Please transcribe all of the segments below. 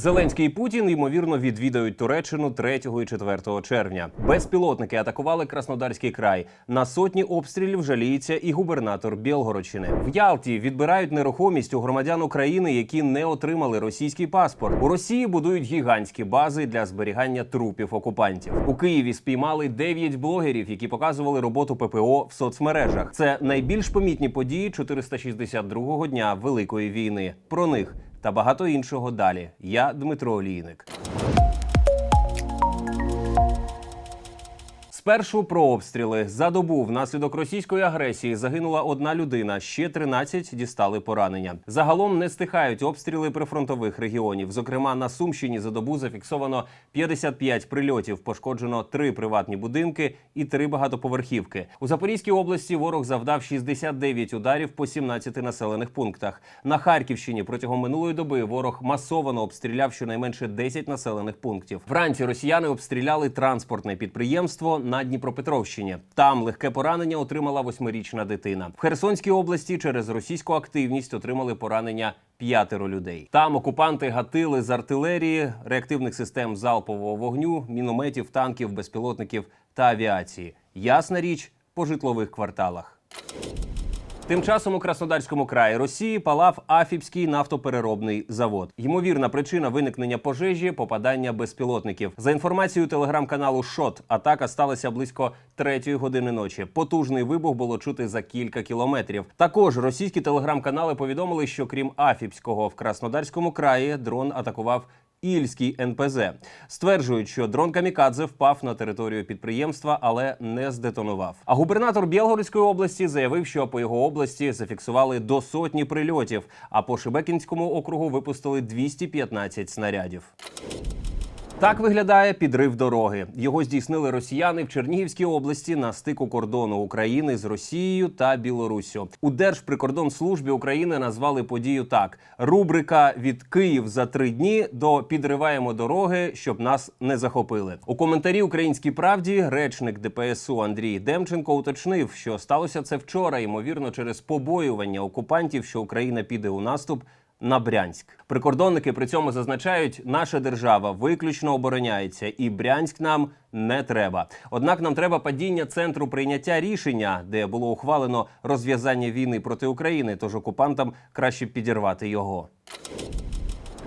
Зеленський і Путін ймовірно відвідають Туреччину 3 і 4 червня. Безпілотники атакували Краснодарський край. На сотні обстрілів жаліється і губернатор Білгородщини. В Ялті відбирають нерухомість у громадян України, які не отримали російський паспорт. У Росії будують гігантські бази для зберігання трупів окупантів. У Києві спіймали 9 блогерів, які показували роботу ППО в соцмережах. Це найбільш помітні події 462-го дня Великої війни. Про них та багато іншого далі. Я Дмитро Олійник. Спершу про обстріли за добу внаслідок російської агресії загинула одна людина ще 13 дістали поранення. Загалом не стихають обстріли прифронтових регіонів. Зокрема, на Сумщині за добу зафіксовано 55 прильотів. Пошкоджено три приватні будинки і три багатоповерхівки. У Запорізькій області ворог завдав 69 ударів по 17 населених пунктах. На Харківщині протягом минулої доби ворог масово обстріляв щонайменше 10 населених пунктів. Вранці росіяни обстріляли транспортне підприємство на Дніпропетровщині. Там легке поранення отримала восьмирічна дитина. В Херсонській області через російську активність отримали поранення. П'ятеро людей там окупанти гатили з артилерії, реактивних систем залпового вогню, мінометів, танків, безпілотників та авіації. Ясна річ по житлових кварталах. Тим часом у Краснодарському краї Росії палав Афіпський нафтопереробний завод. Ймовірна причина виникнення пожежі попадання безпілотників. За інформацією телеграм-каналу Шот, атака сталася близько третьої години ночі. Потужний вибух було чути за кілька кілометрів. Також російські телеграм-канали повідомили, що крім Афіпського в Краснодарському краї дрон атакував. Ільський НПЗ стверджують, що дрон Камікадзе впав на територію підприємства, але не здетонував. А губернатор Білгородської області заявив, що по його області зафіксували до сотні прильотів, а по Шебекінському округу випустили 215 снарядів. Так виглядає підрив дороги. Його здійснили росіяни в Чернігівській області на стику кордону України з Росією та Білоруссю. У Держприкордонслужбі України назвали подію так: рубрика від Київ за три дні до підриваємо дороги, щоб нас не захопили. У коментарі Українській правді речник ДПСУ Андрій Демченко уточнив, що сталося це вчора, ймовірно, через побоювання окупантів, що Україна піде у наступ на Брянськ. Прикордонники при цьому зазначають, наша держава виключно обороняється, і Брянськ нам не треба. Однак нам треба падіння центру прийняття рішення, де було ухвалено розв'язання війни проти України. Тож окупантам краще підірвати його.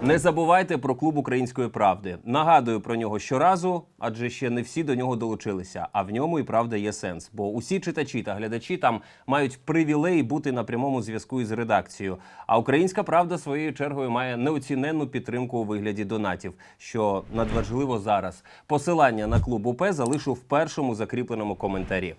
Не забувайте про клуб української правди. Нагадую про нього щоразу, адже ще не всі до нього долучилися. А в ньому і правда є сенс. Бо усі читачі та глядачі там мають привілей бути на прямому зв'язку із редакцією. А українська правда своєю чергою має неоціненну підтримку у вигляді донатів, що надважливо зараз. Посилання на клуб УП залишу в першому закріпленому коментарі.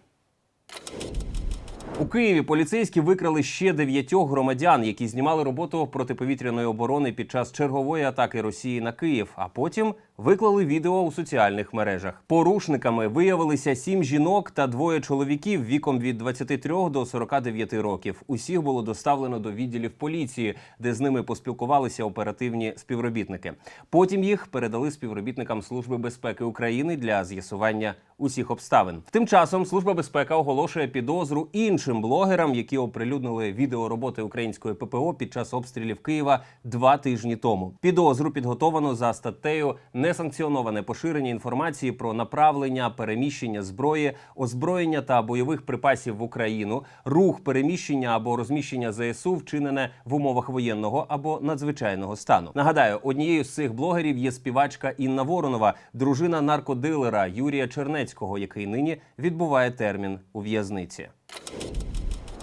У Києві поліцейські викрали ще дев'ятьох громадян, які знімали роботу протиповітряної оборони під час чергової атаки Росії на Київ, а потім виклали відео у соціальних мережах. Порушниками виявилися сім жінок та двоє чоловіків віком від 23 до 49 років. Усіх було доставлено до відділів поліції, де з ними поспілкувалися оперативні співробітники. Потім їх передали співробітникам Служби безпеки України для з'ясування усіх обставин. Тим часом Служба безпеки оголошує підозру іншим блогерам, які оприлюднили відео роботи української ППО під час обстрілів Києва два тижні тому. Підозру підготовано за статтею несанкціоноване поширення інформації про направлення, переміщення зброї, озброєння та бойових припасів в Україну, рух переміщення або розміщення ЗСУ, вчинене в умовах воєнного або надзвичайного стану. Нагадаю, однією з цих блогерів є співачка Інна Воронова, дружина наркодилера Юрія Чернецького, який нині відбуває термін у в'язниці.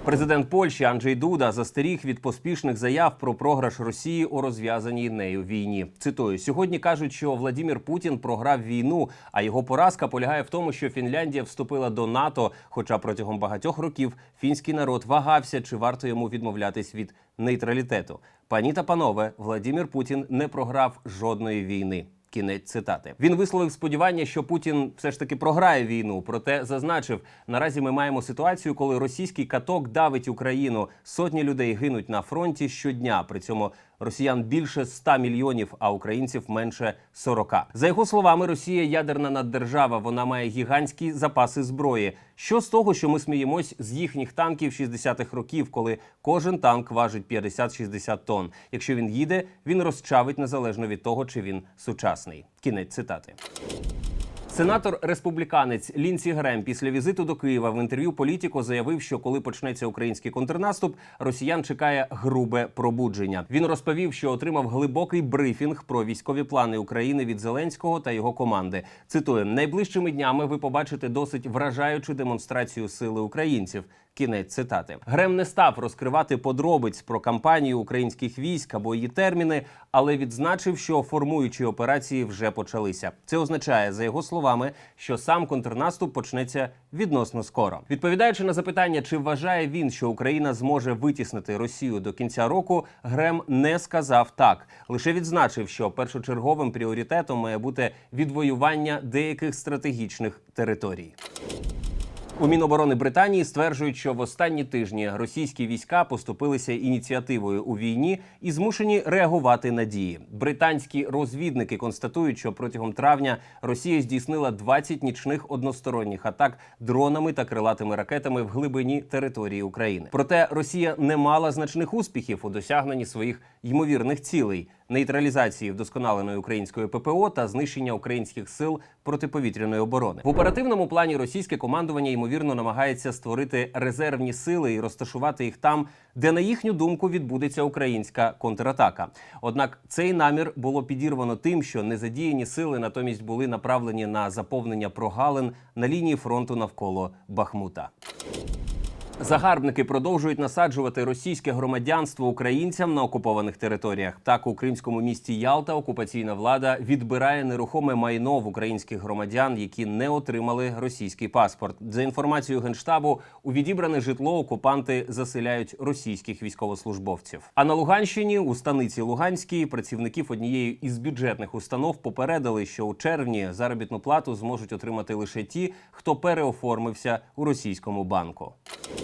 Президент Польщі Анджей Дуда застеріг від поспішних заяв про програш Росії у розв'язаній нею війні. Цитую: сьогодні кажуть, що Владімір Путін програв війну, а його поразка полягає в тому, що Фінляндія вступила до НАТО. Хоча протягом багатьох років фінський народ вагався, чи варто йому відмовлятись від нейтралітету. Пані та панове, Владімір Путін не програв жодної війни. Кінець цитати. Він висловив сподівання, що Путін все ж таки програє війну. Проте зазначив, наразі ми маємо ситуацію, коли російський каток давить Україну. Сотні людей гинуть на фронті щодня. При цьому Росіян більше 100 мільйонів, а українців менше 40. За його словами, Росія ядерна наддержава. Вона має гігантські запаси зброї. Що з того, що ми сміємось з їхніх танків 60-х років, коли кожен танк важить 50-60 тонн. Якщо він їде, він розчавить незалежно від того, чи він сучасний. Кінець цитати. Сенатор республіканець Лінсі Грем після візиту до Києва в інтерв'ю Політіко заявив, що коли почнеться український контрнаступ, росіян чекає грубе пробудження. Він розповів, що отримав глибокий брифінг про військові плани України від Зеленського та його команди. Цитую: найближчими днями ви побачите досить вражаючу демонстрацію сили українців. Кінець цитати Грем не став розкривати подробиць про кампанію українських військ або її терміни, але відзначив, що формуючі операції вже почалися. Це означає, за його словами, що сам контрнаступ почнеться відносно скоро. Відповідаючи на запитання, чи вважає він, що Україна зможе витіснити Росію до кінця року, Грем не сказав так. Лише відзначив, що першочерговим пріоритетом має бути відвоювання деяких стратегічних територій. У Міноборони Британії стверджують, що в останні тижні російські війська поступилися ініціативою у війні і змушені реагувати на дії. Британські розвідники констатують, що протягом травня Росія здійснила 20 нічних односторонніх атак дронами та крилатими ракетами в глибині території України. Проте Росія не мала значних успіхів у досягненні своїх ймовірних цілей. Нейтралізації вдосконаленої української ППО та знищення українських сил протиповітряної оборони в оперативному плані російське командування ймовірно намагається створити резервні сили і розташувати їх там, де на їхню думку відбудеться українська контратака. Однак цей намір було підірвано тим, що незадіяні сили натомість були направлені на заповнення прогалин на лінії фронту навколо Бахмута. Загарбники продовжують насаджувати російське громадянство українцям на окупованих територіях. Так у кримському місті Ялта окупаційна влада відбирає нерухоме майно в українських громадян, які не отримали російський паспорт. За інформацією генштабу, у відібране житло окупанти заселяють російських військовослужбовців. А на Луганщині у станиці Луганській працівників однієї із бюджетних установ попередили, що у червні заробітну плату зможуть отримати лише ті, хто переоформився у російському банку.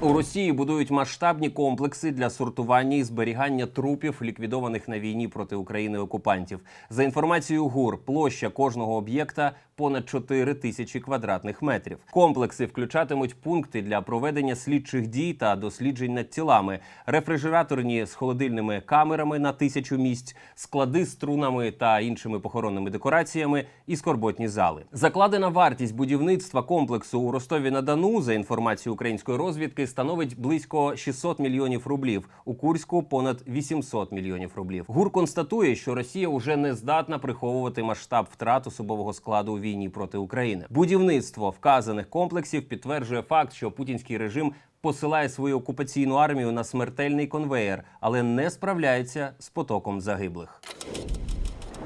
У Росії будують масштабні комплекси для сортування і зберігання трупів, ліквідованих на війні проти України окупантів. За інформацією ГУР, площа кожного об'єкта понад 4 тисячі квадратних метрів. Комплекси включатимуть пункти для проведення слідчих дій та досліджень над тілами, рефрижераторні з холодильними камерами на тисячу місць, склади з струнами та іншими похоронними декораціями і скорботні зали. Закладена вартість будівництва комплексу у Ростові на Дону за інформацією української розвідки становить близько 600 мільйонів рублів. У Курську понад 800 мільйонів рублів. ГУР констатує, що Росія уже не здатна приховувати масштаб втрат особового складу у війні проти України. Будівництво вказаних комплексів підтверджує факт, що путінський режим посилає свою окупаційну армію на смертельний конвеєр, але не справляється з потоком загиблих.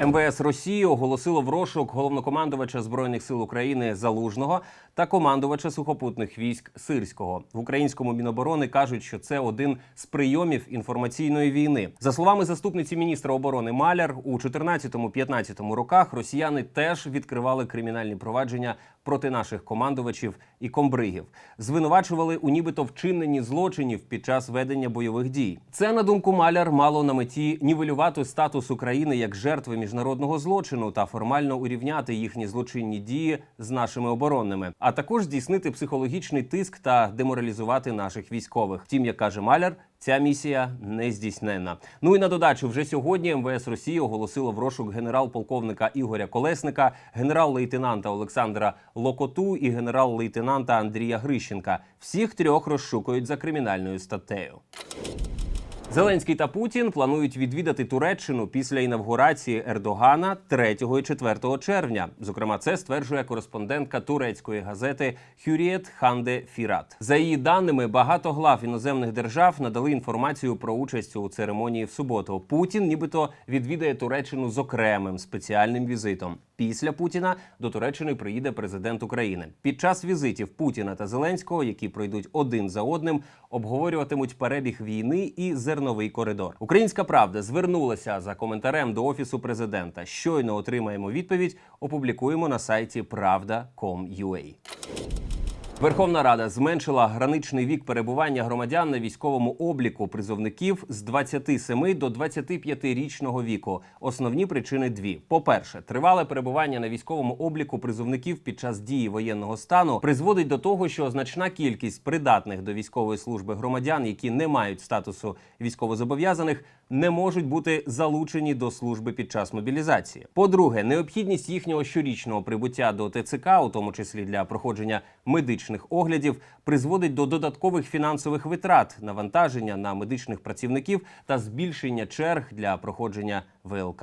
МВС Росії оголосило в розшук головнокомандувача збройних сил України Залужного та командувача сухопутних військ Сирського в українському міноборони кажуть, що це один з прийомів інформаційної війни. За словами заступниці міністра оборони Маляр, у 2014-2015 роках росіяни теж відкривали кримінальні провадження проти наших командувачів і комбригів, звинувачували у нібито вчиненні злочинів під час ведення бойових дій. Це на думку Маляр мало на меті нівелювати статус України як жертви міжнародного злочину та формально урівняти їхні злочинні дії з нашими оборонними, а також здійснити психологічний тиск та деморалізувати наших військових. Втім, як каже Маляр. Ця місія не здійснена. Ну і на додачу, вже сьогодні МВС Росії оголосило в розшук генерал-полковника Ігоря Колесника, генерал-лейтенанта Олександра Локоту і генерал-лейтенанта Андрія Грищенка. Всіх трьох розшукують за кримінальною статтею. Зеленський та Путін планують відвідати Туреччину після інавгурації Ердогана 3 і 4 червня. Зокрема, це стверджує кореспондентка турецької газети Хюрієт Ханде Фірат. За її даними, багато глав іноземних держав надали інформацію про участь у церемонії в суботу. Путін, нібито відвідає Туреччину з окремим спеціальним візитом. Після Путіна до Туреччини приїде президент України. Під час візитів Путіна та Зеленського, які пройдуть один за одним, обговорюватимуть перебіг війни і зерновий коридор. Українська правда звернулася за коментарем до офісу президента. Щойно отримаємо відповідь. Опублікуємо на сайті Правда.com.ua. Верховна Рада зменшила граничний вік перебування громадян на військовому обліку призовників з 27 до 25-річного віку. Основні причини дві: по-перше, тривале перебування на військовому обліку призовників під час дії воєнного стану призводить до того, що значна кількість придатних до військової служби громадян, які не мають статусу військовозобов'язаних, не можуть бути залучені до служби під час мобілізації. По-друге, необхідність їхнього щорічного прибуття до ТЦК, у тому числі для проходження медичних оглядів, призводить до додаткових фінансових витрат, навантаження на медичних працівників та збільшення черг для проходження ВЛК.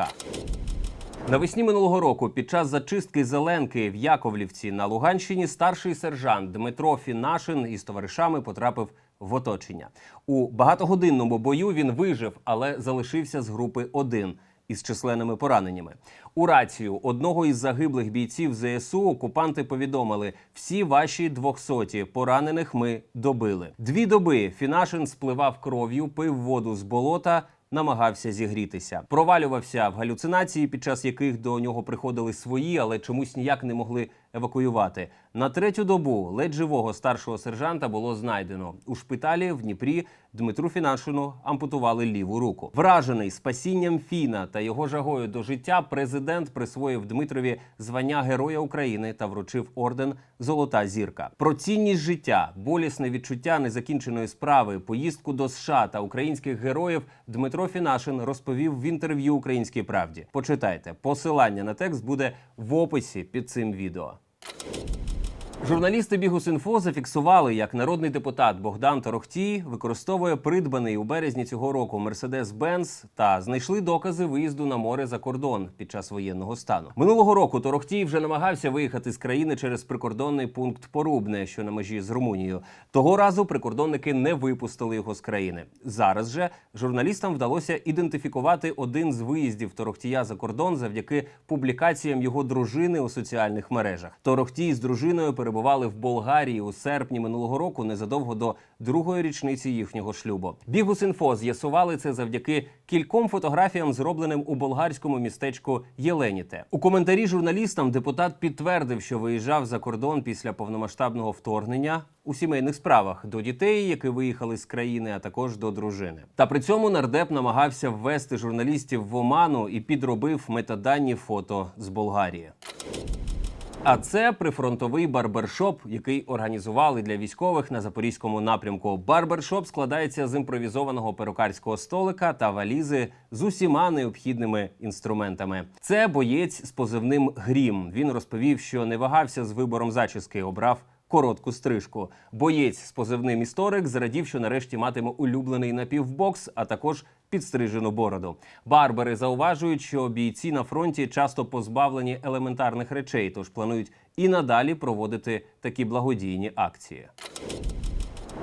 Навесні минулого року під час зачистки зеленки в Яковлівці на Луганщині старший сержант Дмитро Фінашин із товаришами потрапив в оточення. У багатогодинному бою він вижив, але залишився з групи 1 із численними пораненнями. У рацію одного із загиблих бійців ЗСУ окупанти повідомили: всі ваші двохсоті поранених ми добили. Дві доби Фінашин спливав кров'ю, пив воду з болота намагався зігрітися, провалювався в галюцинації, під час яких до нього приходили свої, але чомусь ніяк не могли евакуювати. На третю добу ледь живого старшого сержанта було знайдено у шпиталі в Дніпрі. Дмитру Фінашину ампутували ліву руку. Вражений спасінням Фіна та його жагою до життя. Президент присвоїв Дмитрові звання Героя України та вручив орден Золота зірка. Про цінність життя, болісне відчуття незакінченої справи, поїздку до США та українських героїв Дмитро Фінашин розповів в інтерв'ю Українській правді. Почитайте посилання на текст буде в описі під цим відео. Thank you. Журналісти Бігус.Інфо зафіксували, як народний депутат Богдан Торохтій використовує придбаний у березні цього року Мерседес-Бенц та знайшли докази виїзду на море за кордон під час воєнного стану. Минулого року Торохтій вже намагався виїхати з країни через прикордонний пункт Порубне, що на межі з Румунією. Того разу прикордонники не випустили його з країни. Зараз же журналістам вдалося ідентифікувати один з виїздів Торохтія за кордон завдяки публікаціям його дружини у соціальних мережах. Торохтій з дружиною перебували в Болгарії у серпні минулого року, незадовго до другої річниці їхнього шлюбу. Бігус.Інфо з'ясували це завдяки кільком фотографіям, зробленим у болгарському містечку Єленіте. У коментарі журналістам депутат підтвердив, що виїжджав за кордон після повномасштабного вторгнення у сімейних справах до дітей, які виїхали з країни, а також до дружини. Та при цьому нардеп намагався ввести журналістів в оману і підробив метаданні фото з Болгарії. А це прифронтовий барбершоп, який організували для військових на запорізькому напрямку. Барбершоп складається з імпровізованого перукарського столика та валізи з усіма необхідними інструментами. Це боєць з позивним Грім. Він розповів, що не вагався з вибором зачіски, обрав. Коротку стрижку. Боєць з позивним історик зрадів, що нарешті матиме улюблений напівбокс, а також підстрижену бороду. Барбери зауважують, що бійці на фронті часто позбавлені елементарних речей, тож планують і надалі проводити такі благодійні акції.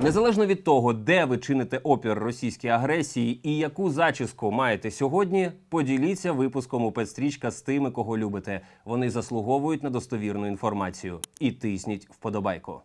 Незалежно від того, де ви чините опір російській агресії і яку зачіску маєте сьогодні, поділіться випуском у Петстрічка з тими, кого любите. Вони заслуговують на достовірну інформацію. І тисніть вподобайку.